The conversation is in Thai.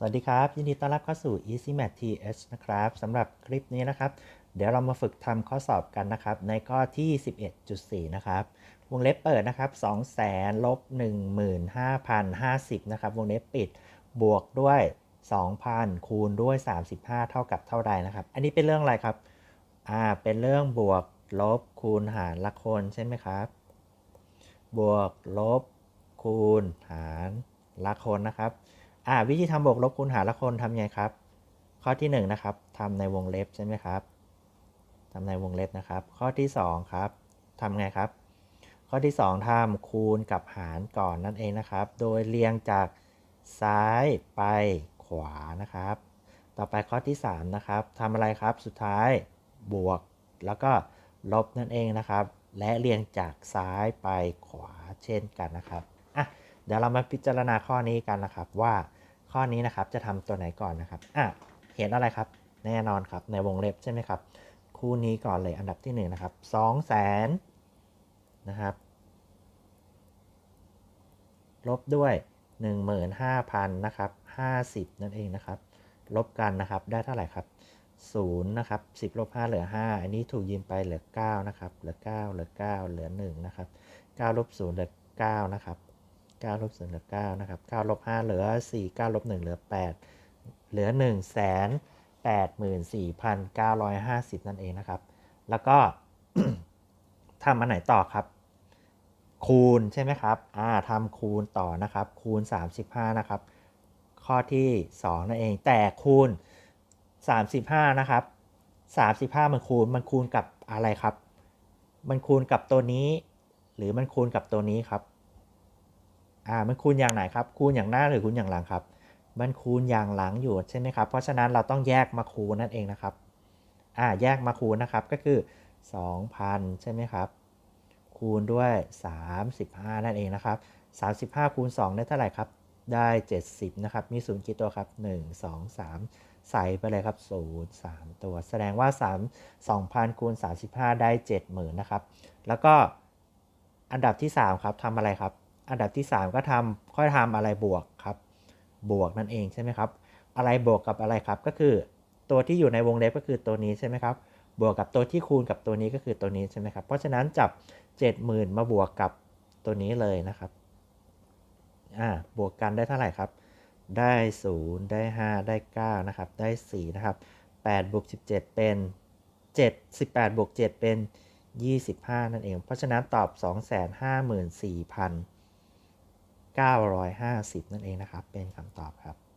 สวัสดีครับ ยินดีต้อนรับเข้าสู่ Easy Math TH นะครับสำหรับคลิปนี้นะครับ เดี๋ยวเรามาฝึกทำข้อสอบกันนะครับ ในข้อที่ 11.4 นะครับ วงเล็บเปิดนะครับ2แสนลบ15,050 นะครับ วงเล็บปิดบวกด้วย 2,000 คูณด้วย 35 เท่ากับเท่าใดนะครับ อันนี้เป็นเรื่องอะไรครับ อ่า เป็นเรื่องบวกลบคูณหารละคนใช่ไหมครับ บวกลบคูณหารละคนนะครับ อ่าวิธีทำบวกลบคูณหารละคนทำไงครับ ข้อที่1นงนะครับทำในวงเล็บใช่ไหมครับทำในวงเล็บนะครับ ข้อที่ 2 ครับทำไงครับ ข้อที่ 2ทำคูณกับหารก่อนนั่นเองนะครับ โดยเรียงจากซ้ายไปขวานะครับ ต่อไปข้อที่ 3 นะครับทำอะไรครับสุดท้ายบวกแล้วก็ลบนั่นเองนะครับ และเรียงจากซ้ายไปขวาเช่นกันนะครับอะเดี๋ยวเรามาพิจารณาข้อนี้กันนะครับว่า ข้อนี้นะครับจะทำตัวไหนก่อนนะครับอะเห็นอะไรครับ แน่นอนครับในวงเล็บใช่ไหมครับ คู่นี้ก่อนเลยอันดับที่1นนะครับ2 0 0แสนนะครับ ลบด้วย 15,000นะครับ50 นั่นเองนะครับ ลบกันนะครับได้เท่าไหร่ครับ0นะครับ10ลบ5เหลือ 5 อันนี้ถูกยืมไปเหลือ9นะครับเหลือ 9 เหลือ 9 เหลือ1นะครับ9ลบ0เหลือ9นะครับ 9ลบ0เหลือ9นะครับ9ลบ5เหลือ 4 9ลบ1เหลือ 8 เหลือ 1 8 4 9 5 0 นั่นเองนะครับ แล้วก็ทำอันไหนต่อครับ คูณใช่ไหมครับอ่าทำคูณต่อนะครับ คูณ 35 นะครับ ข้อที่ 2 นั่นเอง แต่คูณ 35 นะครับ 35 มันคูณ มันคูณกับอะไรครับ มันคูณกับตัวนี้ หรือมันคูณกับตัวนี้ครับ อ่ามันคูณอย่างไหนครับ คูณอย่างหน้าหรือคูณอย่างหลังครับ มันคูณอย่างหลังอยู่ใช่ไหมครับ เพราะฉะนั้นเราต้องแยกมาคูณนั่นเองนะครับ อ่า แยกมาคูณนะครับ ก็คือ 2,000 ใช่ไหมครับ คูณด้วย 35 นั่นเองนะครับ 35 คูณ 2 ได้เท่าไหร่ครับ ได้ 70 นะครับ มี0กี่ตัวครับ 1 2 3 ใส่ไปเลยครับ 0 3 ตัว แสดงว่า 3 2,000 คูณ 35 ได้ 70,000 นะครับ แล้วก็อันดับที่ 3 ครับทำอะไรครับ อันดับที่ 3 ก็ทำค่อยทำอะไรบวกครับ บวกนั่นเองใช่ไหมครับ อะไรบวกกับอะไรครับก็คือ ตัวที่อยู่ในวงเล็บก็คือตัวนี้ใช่ไหมครับ บวกกับตัวที่คูณกับตัวนี้ก็คือตัวนี้ใช่ไหมครับ เพราะฉะนั้นจับ 70,000 มาบวกกับตัวนี้เลยนะครับอ่าบวกกันได้เท่าไหร่ครับได้ 0 ได้ 5 ได้9นะครับ ได้ 4 นะครับ8บวก17 เป็น 7 18บวก7เป็น 25 นั่นเอง เพราะฉะนั้นตอบ 950 นั่นเองนะครับ เป็นคำตอบครับ